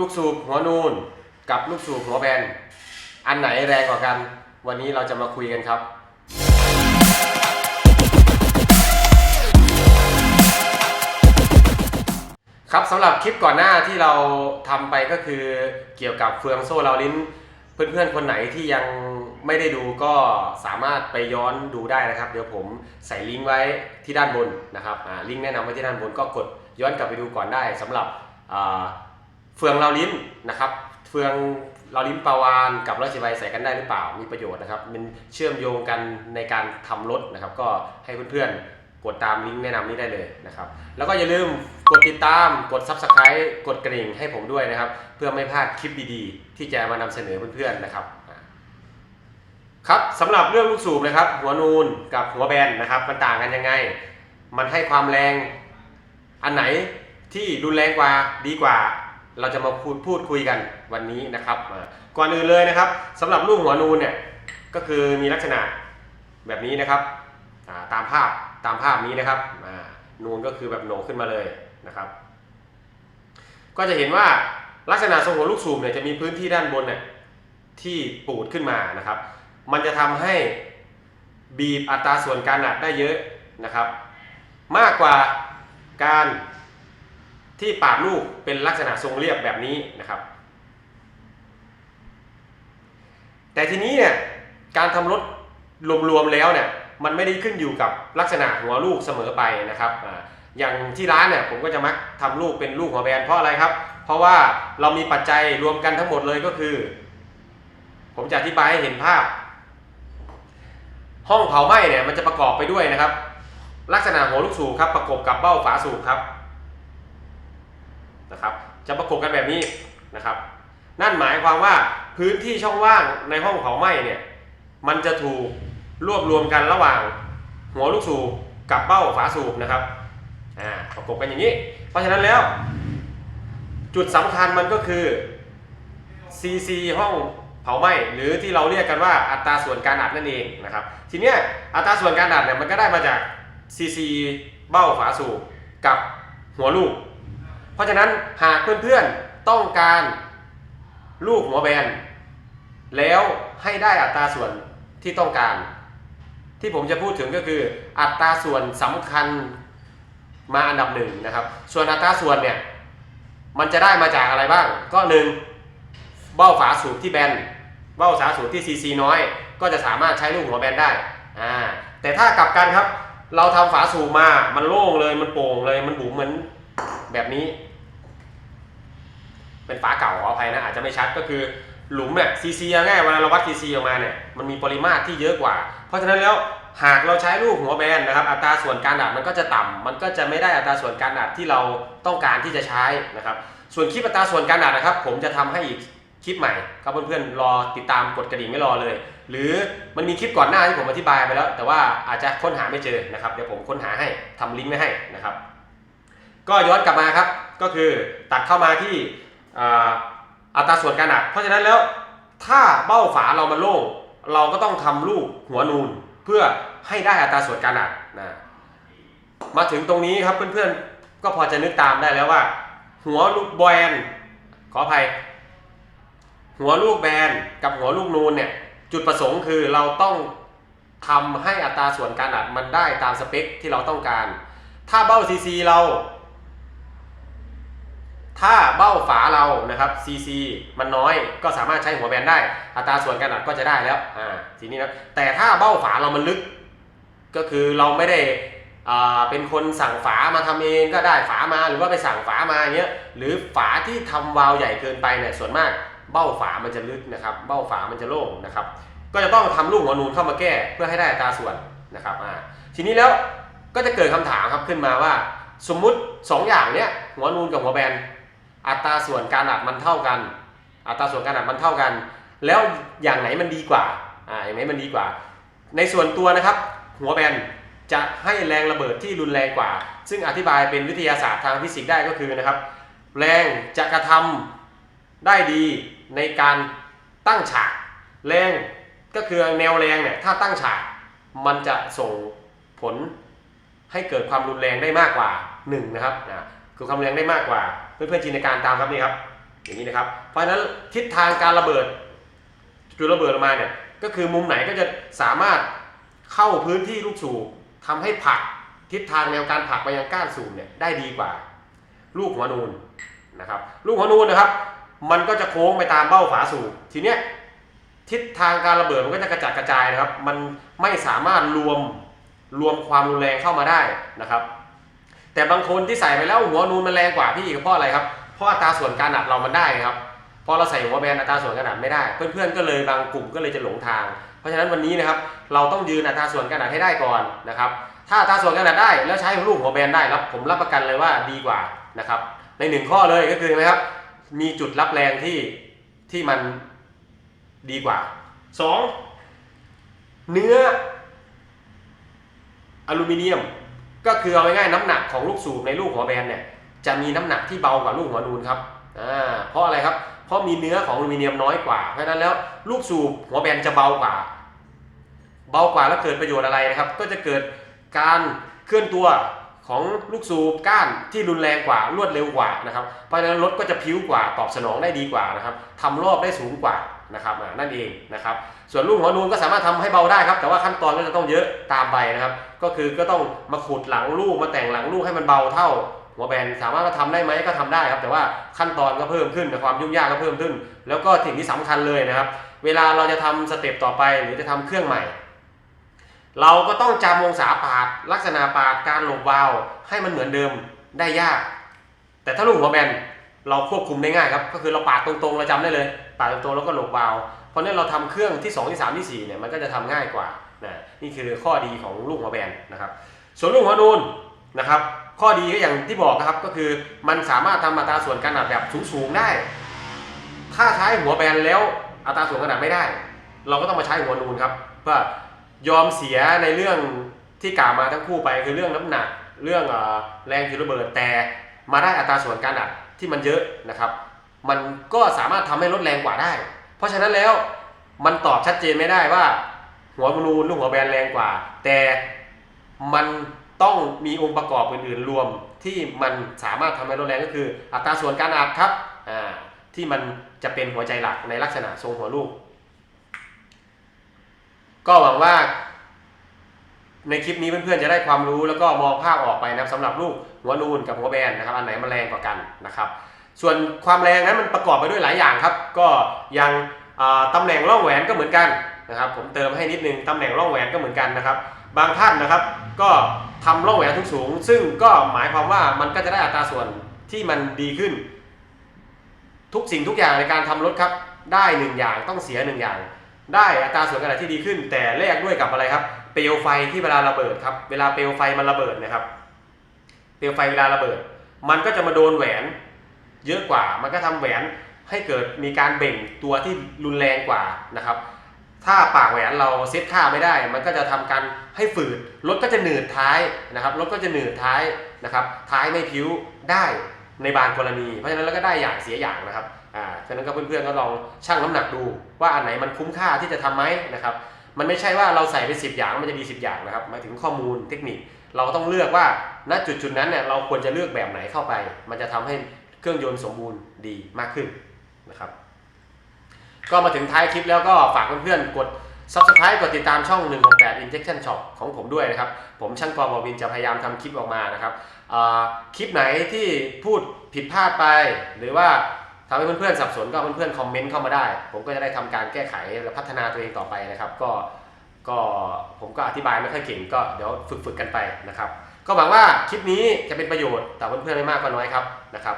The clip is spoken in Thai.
ลูกสูบหัวนูนกับลูกสูบหัวแบน อันไหนแรงกว่ากัน วันนี้เราจะมาคุยกันครับ ครับสำหรับคลิปก่อนหน้าที่เราทำไปก็คือเกี่ยวกับเฟืองโซ่เราลิ้น เพื่อนๆคนไหนที่ยังไม่ได้ดูก็สามารถไปย้อนดูได้นะครับ เดี๋ยวผมใส่ลิงก์ไว้ที่ด้านบนนะครับลิงก์แนะนำไว้ที่ด้านบนก็กดย้อนกลับไปดูก่อนได้สำหรับ เฟืองเราลิ้นนะครับ เฟืองเราลิ้นปาวานกับราชบัยใส่กันได้หรือเปล่ามีประโยชน์นะครับ มันเชื่อมโยงกันในการทำรถนะครับ ก็ให้เพื่อนๆกดตามลิงก์แนะนำนี้ได้เลยนะครับ แล้วก็อย่าลืมกดติดตามกด Subscribe กดกระดิ่งให้ผมด้วยนะครับ เพื่อไม่พลาดคลิปดีๆ ที่จะมานำเสนอเพื่อนๆนะครับครับสำหรับเรื่องลูกสูบนะครับหัวนูนกับหัวแบนนะครับมันต่างกันยังไง มันให้ความแรงอันไหนที่รุนแรงกว่าดีกว่า เราจะมาพูดพูดคุยกันวันนี้นะครับก่อนอื่นเลยนะครับสำหรับลูกหัวนูนเนี่ยก็คือมีลักษณะแบบนี้นะครับตามภาพตามภาพนี้นะครับนูนก็คือแบบโหนขึ้นมาเลยนะครับ ก็จะเห็นว่าลักษณะทรงหัวลูกสูบเนี่ยจะมีพื้นที่ด้านบนเนี่ยที่ปูดขึ้นมานะครับ มันจะทำให้บีบอัตราส่วนการอัดได้เยอะนะครับ มากกว่าการ ที่ปาดลูกเป็นลักษณะทรงเรียบแบบนี้นะครับ แต่ทีนี้เนี่ยการทำรถรวมๆแล้วเนี่ยมันไม่ได้ขึ้นอยู่กับลักษณะหัวลูกเสมอไปนะครับออย่างที่ร้านเนี่ยผมก็จะมักทำลูกเป็นลูกหัวแบนเพราะอะไรครับ เพราะว่าเรามีปัจจัยรวมกันทั้งหมดเลยก็คือ ผมจะอธิบายให้เห็นภาพ ห้องเผาไหม้เนี่ยมันจะประกอบไปด้วยนะครับ ลักษณะหัวลูกสูบครับประกบกับเบ้าฝาสูบครับ นะครับ จะประกบกันแบบนี้นะครับ นั่นหมายความว่าพื้นที่ช่องว่างในห้องเผาไหม้เนี่ยมันจะถูกรวบรวมกันระหว่างหัวลูกสูบกับเบ้าฝาสูบนะครับอ่าประกบกันอย่างนี้ เพราะฉะนั้นแล้ว จุดสำคัญมันก็คือ CC ห้องเผาไหม้หรือที่เราเรียกกันว่าอัตราส่วนการอัดนั่นเองนะครับ ทีเนี้ยอัตราส่วนการอัดเนี่ยมันก็ได้มาจาก CC เบ้าฝาสูบกับหัวลูก เพราะฉะนั้นหากเพื่อนๆต้องการลูกหัวแบนแล้วให้ได้อัตราส่วนที่ต้องการ ที่ผมจะพูดถึงก็คืออัตราส่วนสำคัญมาอันดับหนึ่งนะครับ ส่วนอัตราส่วนเนี่ยมันจะได้มาจากอะไรบ้าง ก็หนึ่งเบ้าฝาสูบที่แบนเบ้าฝาสูบที่ซีซีน้อย ก็จะสามารถใช้ลูกหัวแบนได้อ่าแต่ถ้ากลับกันครับ เราทำฝาสูบมามันโล่งเลยมันโป่งเลยมันบุ๋มเหมือนแบบนี้ เป็นฝาเก่าขออภัยนะอาจจะไม่ชัดก็คือหลุมเนี่ยซีซีง่ายเวลาเราวัดซีซีออกมาเนี่ยมันมีปริมาตรที่เยอะกว่า เพราะฉะนั้นแล้วหากเราใช้ลูกหัวแบนนะครับอัตราส่วนการอัดมันก็จะต่ำมันก็จะไม่ได้อัตราส่วนการอัดที่เราต้องการที่จะใช้นะครับส่วนคลิปอัตราส่วนการอัดนะครับ ผมจะทำให้อีกคลิปใหม่ครับเพื่อนๆรอติดตามกดกระดิ่งไม่รอเลย หรือมันมีคลิปก่อนหน้าที่ผมอธิบายไปแล้ว แต่ว่าอาจจะค้นหาไม่เจอนะครับเดี๋ยวผมค้นหาให้ทำลิงก์ไว้ให้นะครับ ก็ย้อนกลับมาครับก็คือตัดเข้ามาที่ อัตราส่วนการอัดเพราะฉะนั้นแล้วถ้าเบ้าฝาเรามันโล่งเราก็ต้องทำลูกหัวนูนเพื่อให้ได้อัตราส่วนการอัดนะมาถึงตรงนี้ครับเพื่อนๆก็พอจะนึกตามได้แล้วว่า หัวลูกแบนขออภัย หัวลูกแบนกับหัวลูกนูนเนี่ยจุดประสงค์คือเราต้องทำให้อัตราส่วนการอัดมันได้ตามสเปคที่เราต้องการ ถ้าเบ้าซีซีเรา ถ้าเบ้าฝาเรานะครับ CC มันน้อยก็สามารถใช้หัวแบนได้ อัตราส่วนการอัดก็จะได้แล้วอ่าทีนี้นะแต่ถ้าเบ้าฝาเรามันลึก ก็คือเราไม่ได้อ่าเป็นคนสั่งฝามาทำเองก็ได้ฝามาหรือว่าไปสั่งฝามาเงี้ยหรือฝาที่ทำวาล์วใหญ่เกินไปเนี่ยส่วนมากเบ้าฝามันจะลึกนะครับ เบ้าฝามันจะโล่งนะครับ ก็จะต้องทำลูกหัวนูนเข้ามาแก้เพื่อให้ได้อัตราส่วนนะครับอ่าทีนี้แล้วก็จะเกิดคำถามครับขึ้นมาว่า สมมุติสองอย่างเนี้ยหัวนูนกับหัวแบน อัตราส่วนการอัดมันเท่ากัน อัตราส่วนการอัดมันเท่ากัน แล้วอย่างไหนมันดีกว่าอ่าอย่างไหนมันดีกว่า ในส่วนตัวนะครับ หัวแบนจะให้แรงระเบิดที่รุนแรงกว่า ซึ่งอธิบายเป็นวิทยาศาสตร์ทางฟิสิกส์ได้ก็คือนะครับ แรงจะกระทำได้ดีในการตั้งฉากแรงก็คือแนวแรงเนี่ยถ้าตั้งฉากมันจะส่งผลให้เกิดความรุนแรงได้มากกว่า1นะครับนะคือความรุนแรงได้มากกว่า เพื่อนๆจินตนาการตามครับนี่ครับอย่างนี้นะครับ เพราะฉะนั้นทิศทางการระเบิดจุดระเบิดออกมาเนี่ยก็คือมุมไหนก็จะสามารถเข้าพื้นที่ลูกสูบทำให้ผลักทิศทางแนวการผลักไปยังก้านสูบเนี่ยได้ดีกว่า ลูกหัวนูนนะครับ ลูกหัวนูนนะครับ มันก็จะโค้งไปตามเบ้าฝาสูบทีเนี้ยทิศทางการระเบิดมันก็จะกระจัดกระจายนะครับ มันไม่สามารถรวมรวมความรุนแรงเข้ามาได้นะครับ แต่บางคนที่ใส่ไปแล้วหัวนูนมันแรงกว่าพี่ก็เพราะอะไรครับเพราะอัตราส่วนการอัดเรามันได้ครับพอเราใส่หัวแบนอัตราส่วนการอัดไม่ได้ เพื่อนๆก็เลยบางกลุ่มก็เลยจะหลงทาง เพราะฉะนั้นวันนี้นะครับเราต้องยืนอัตราส่วนการอัดให้ได้ก่อนนะครับถ้าอัตราส่วนการอัดได้แล้วใช้ลูกหัวแบนได้รับผมรับประกันเลยว่าดีกว่านะครับในหนึ่งข้อเลยก็คือนไหมครับมีจุดรับแรงที่ที่มันดีกว่าสองเนื้ออลูมิเนียม ก็คือเอาง่ายๆน้ำหนักของลูกสูบในลูกหัวแบนเนี่ยจะมีน้ำหนักที่เบากว่าลูกหัวนูนครับอ่าเพราะอะไรครับ เพราะมีเนื้อของอลูมิเนียมน้อยกว่า เพราะฉะนั้นแล้วลูกสูบหัวแบนจะเบากว่า เบากว่าแล้วเกิดประโยชน์อะไรนะครับ ก็จะเกิดการเคลื่อนตัวของลูกสูบก้านที่รุนแรงกว่ารวดเร็วกว่านะครับ เพราะฉะนั้นรถก็จะพิ้วกว่าตอบสนองได้ดีกว่านะครับทำรอบได้สูงกว่า นะครับนั่นเองนะครับ ส่วนลูกหัวนูนก็สามารถทำให้เบาได้ครับ แต่ว่าขั้นตอนก็จะต้องเยอะตามไปนะครับ ก็คือก็ต้องมาขุดหลังลูกมาแต่งหลังลูกให้มันเบาเท่าหัวแบนสามารถว่าทำได้ไหมก็ทำได้ครับ แต่ว่าขั้นตอนก็เพิ่มขึ้นแต่ความยุ่งยากก็เพิ่มขึ้น แล้วก็สิ่งที่สำคัญเลยนะครับ เวลาเราจะทำสเต็ปต่อไปหรือจะทำเครื่องใหม่ เราก็ต้องจำองศาปาด ลักษณะปาดการหลบวาล์วให้มันเหมือนเดิมได้ยาก แต่ถ้าลูกหัวแบน เราควบคุมได้ง่ายครับ ก็คือเราปาดตรงๆ เราจำได้เลย ปาดตรงๆ แล้วก็หลบวาเพราะนั้นเราทำเครื่องที่ 2 ที่ 3 ที่ 4 เนี่ย มันก็จะทำง่ายกว่านะนี่คือข้อดีของลูกหัวแบนนะครับ ส่วนลูกหัวนูนนะครับ ข้อดีก็อย่างที่บอกนะครับ ก็คือมันสามารถทำอัตราส่วนการอัดแบบสูงๆ ได้ ถ้าใช้หัวแบนแล้วอัตราส่วนกาดไม่ได้ เราก็ต้องมาใช้หัวนูนครับ เพื่อยอมเสียในเรื่องที่กล่าวมาทั้งคู่ไปคือเรื่องน้ำหนัก เรื่องแรงจุดระเบิดแต่มาได้อัตราส่วนการอัด ที่มันเยอะนะครับ มันก็สามารถทำให้ลดแรงกว่าได้ เพราะฉะนั้นแล้วมันตอบชัดเจนไม่ได้ว่า หัวนูนหรือหัวแบนแรงกว่า แต่มันต้องมีองค์ประกอบอื่นๆรวมที่มันสามารถทำให้ลดแรงก็คือ อัตราส่วนการอัดครับที่มันจะเป็นหัวใจหลักในลักษณะทรงหัวลูก ก็หวังว่า ในคลิปนี้เพื่อนๆจะได้ความรู้แล้วก็มองภาพออกไปนะครับสำหรับลูกหัวนูนกับหัวแบนนะครับอันไหนมันแรงกว่ากันนะครับส่วนความแรงนั้นมันประกอบไปด้วยหลายอย่างครับ ก็ย่างตำแหน่งร่องแหวนก็เหมือนกันนะครับ ผมเติมให้นิดนึงตำแหน่งร่องแหวนก็เหมือนกันนะครับ บางท่านนะครับก็ทำร่องแหวนทุกสูง ซึ่งก็หมายความว่ามันก็จะได้อัตราส่วนที่มันดีขึ้น ทุกสิ่งทุกอย่างในการทำรถครับ ได้หนึ่งอย่างต้องเสียหนึ่งอย่าง ได้อัตราส่วนขนาดที่ดีขึ้น แต่แลกด้วยกับอะไรครับ เปลวไฟที่เวลาระเบิดครับ เวลาเปลวไฟมันระเบิดนะครับ เปลวไฟเวลาระเบิด มันก็จะมาโดนแหวนเยอะกว่า มันก็ทำแหวนให้เกิดมีการเบ่งตัวที่รุนแรงกว่านะครับ ถ้าปากแหวนเราเซตค่าไม่ได้ มันก็จะทำการให้ฝืด รถก็จะหนืดท้ายนะครับ รถก็จะหนืดท้ายนะครับ ท้ายไม่พิ้วได้ในบางกรณี เพราะฉะนั้นเราก็ได้อย่างเสียอย่างนะครับ อ่า ฉะนั้นก็เพื่อนๆก็ลองชั่งน้ำหนักดูว่าอันไหนมันคุ้มค่าที่จะทำไหมนะครับ มันไม่ใช่ว่าเราใส่ไปสิบอย่างมันจะดีสิบอย่างนะครับหมายถึงข้อมูลเทคนิค เราต้องเลือกว่าณจุดจุดๆนั้นเนี่ยเราควรจะเลือกแบบไหนเข้าไป มันจะทำให้เครื่องยนต์สมบูรณ์ดีมากขึ้นนะครับ ก็มาถึงท้ายคลิปแล้วก็ฝากเพื่อนๆกด subscribe กดติดตามช่อง 168 Injection Shop ของผมด้วยนะครับ ผมช่างกอบอวินจะพยายามทำคลิปออกมานะครับ คลิปไหนที่พูดผิดพลาดไปหรือว่า ทำให้เพื่อนๆสับสนก็เพื่อนๆคอมเมนต์เข้ามาได้ ผมก็จะได้ทำการแก้ไขและพัฒนาตัวเองต่อไปนะครับ ก็ก็ผมก็อธิบายไม่ค่อยเก่งก็เดี๋ยวฝึกๆกันไปนะครับ ก็หวังว่าคลิปนี้จะเป็นประโยชน์ต่อเพื่อนๆไม่มากก็น้อยครับนะครับ